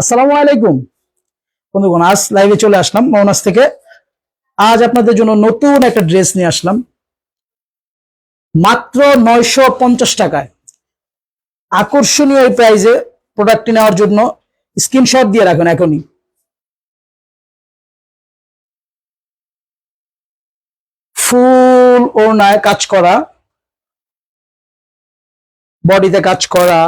আসসালামু আলাইকুম। বন্ধুগণ, আজ লাইভে চলে আসলাম মৌনাস থেকে। আজ আপনাদের জন্য নতুন একটা ড্রেস নিয়ে আসলাম। মাত্র নয়শো পঞ্চাশ টাকায়। আকর্ষণীয় এই প্রাইজে প্রোডাক্টটি নেওয়ার জন্য স্ক্রিনশট দিয়ে রাখুন এখনই। ফুল ওড়নায় কাজ করা বডিতে কাজ করা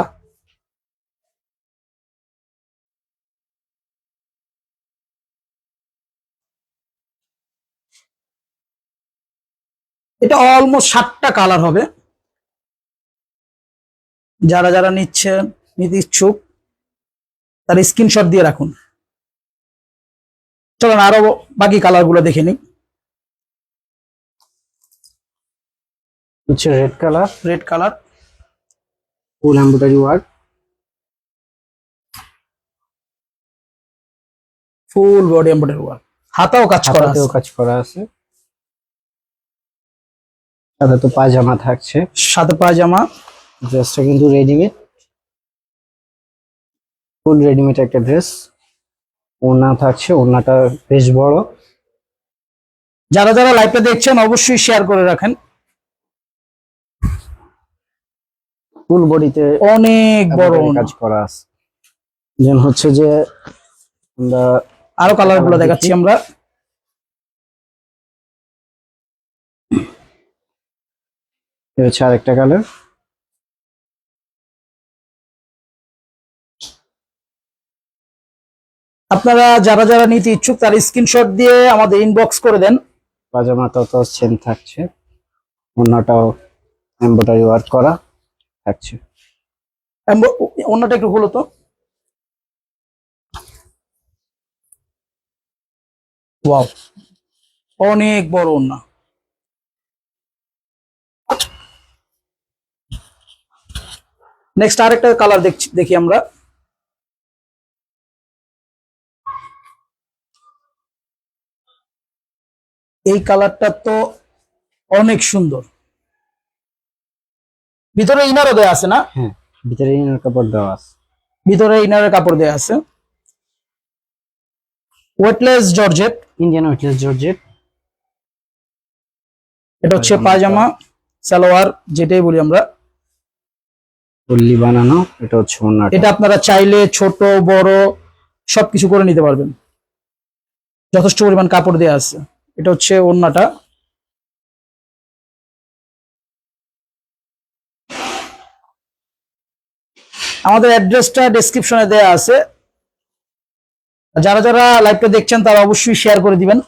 এটা অলমোস্ট সাতটা কালার হবে। যারা যারা নিচ্ছেন নিতে ইচ্ছুক তার স্ক্রিনশট দিয়ে রাখুন। চলুন আরও বাকি কালারগুলো দেখে নিই। হচ্ছে red colour red colour full embroidery work full body embroidery work হাতাও কাজ করা হাতাতেও কাজ করা আছে। সাথে তো পায়জামা থাকছে। সাথে পায়জামা। ড্রেসটা কিন্তু রেডিমেড ফুল রেডিমেড একটা ড্রেস ওড়না থাকছে ওড়নাটা বেশ বড়। যারা যারা লাইভটা দেখছেন অবশ্যই শেয়ার করে রাখেন। ফুল বডিতে অনেক বড় কাজ করা আছে। দেন হচ্ছে যে আমরা আরও কালারগুলো দেখাচ্ছি আমরা। এ হচ্ছে আরেকটা কালার আপনারা যারা যারা নিতে ইচ্ছুক তার স্ক্রিনশট দিয়ে আমাদের ইনবক্স করে দেন। পাজামাটাও তো সেম থাকছে। ওড়নাটাও এমব্রয়ডারি ওয়ার্ক করা থাকছে। অন্যটা একটু হলো তো। ওয়াও অনেক বড় ওন্না নেক্সট আরেকটা কালার দেখছি দেখি আমরা। এই কালারটা তো অনেক সুন্দর। ভিতরে ইনারও দেয়া আছে না? হ্যাঁ ভিতরে ইনার কাপড় দেওয়া আছে। ভিতরে ইনারের কাপড় দেয়া আছে। Weightless georgette Indian weightless georgette এটা হচ্ছে পায়জামা। পায়জামা সালোয়ার যেটাই বলি আমরা। পল্লি বানানো, এটা হচ্ছে ওড়নাটা। এটা আপনারা চাইলে ছোট, বড়, সবকিছু করে নিতে পারবেন। যথেষ্ট পরিমাণ কাপড় দেয়া আছে। এটা হচ্ছে ওড়নাটা। আমাদের অ্যাড্রেসটা ডেসক্রিপশনে দেয়া আছে। যারা যারা লাইভটা দেখছেন, তারা অবশ্যই শেয়ার করে দিবেন।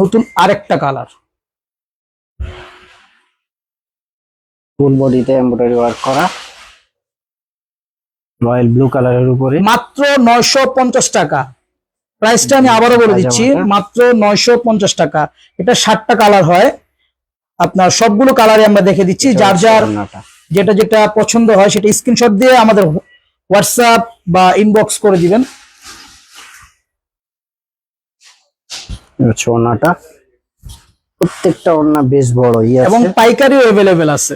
নতুন আরেকটা কালার। ফুল বডিতে এমব্রয়ডারি ওয়ার্ক করা। রয়্যাল ব্লু কালারের উপরে। মাত্র নয়শো পঞ্চাশ টাকা। প্রাইসটা আমি আবারও বলে দিচ্ছি মাত্র নয়শো পঞ্চাশ টাকা। এটা ষাটটা কালার হয়। আপনার সবগুলো কালারে আমরা দেখে দিচ্ছি। যার যার। যেটা যেটা পছন্দ হয় সেটা স্ক্রিনশট দিয়ে আমাদের হোয়াটসঅ্যাপ বা ইনবক্স করে দিবেন। ওড়নাটা প্রত্যেকটা ওড়না বেশ বড় এবং পাইকারিও অ্যাভেলেবেল আছে।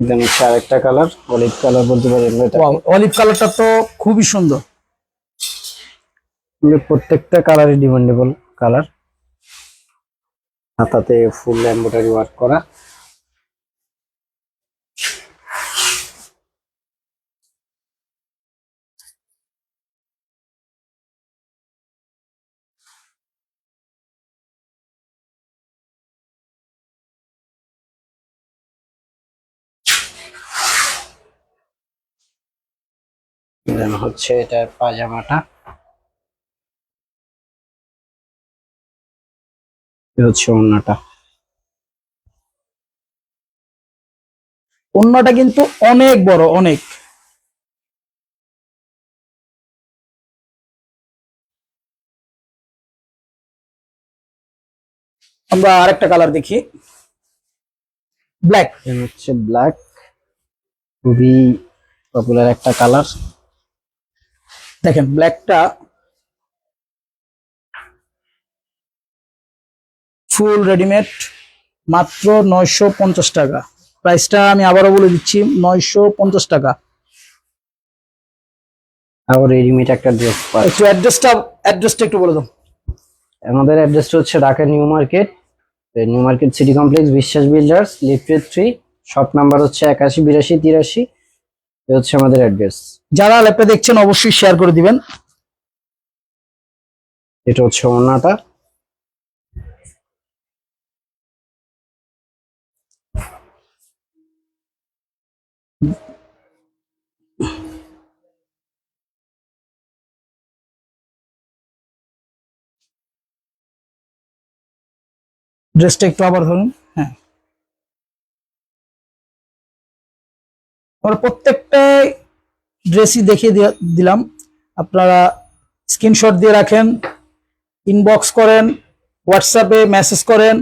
দেন হচ্ছে আরেকটা কালার অলিভ কালার বলতে পারেন এটা। অলিভ কালারটা তো খুবই সুন্দর। প্রত্যেকটা কালারই ডিমান্ডেবল কালার হাতাতে ফুল এমব্রয়ডারি ওয়ার্ক করা। দেন হচ্ছে এটার পাজামাটা হচ্ছে ওড়নাটা। অন্যটা কিন্তু অনেক বড় অনেক। আমরা আরেকটা কালার দেখি। ব্ল্যাক। হচ্ছে ব্ল্যাক। খুবই পপুলার একটা কালার। দেখেন ব্ল্যাকটা ফুল রেডিমেড মাত্র নয়শো পঞ্চাশ টাকা। প্রাইসটা আমি আবারও বলে দিচ্ছি নয়শো পঞ্চাশ টাকা। আবার রেডিমেড একটা ড্রেস একটু অ্যাড্রেসটা অ্যাড্রেসটা একটু বলে দাও। আমাদের অ্যাড্রেসটা হচ্ছে Dhaka New Market. New Market city complex Biswas builders lifted three. Shop number হচ্ছে একাশি বিরাশি তিরাশি। এ হচ্ছে আমাদের অ্যাড্রেস যারা ল্যাপটা দেখছেন অবশ্যই শেয়ার করে দিবেন। এটা হচ্ছে ওড়নাটা। ড্রেসটা একটু আবার ধরুন হ্যাঁ। আমরা প্রত্যেকটা ড্রেসই দেখিয়ে দিলাম। আপনারা স্ক্রিনশট দিয়ে রাখেন ইনবক্স করেন হোয়াটসঅ্যাপে মেসেজ করেন,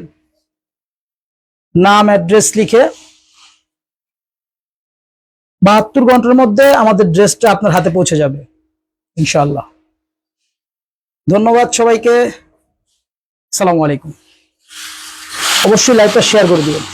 নাম অ্যাড্রেস লিখে বাহাত্তর ঘণ্টার মধ্যে আমাদের ড্রেসটা আপনার হাতে পৌঁছে যাবে, ইনশাআল্লাহ। ধন্যবাদ সবাইকে। আসসালামু আলাইকুম। অবশ্যই লাইভটা শেয়ার করে দিবেন।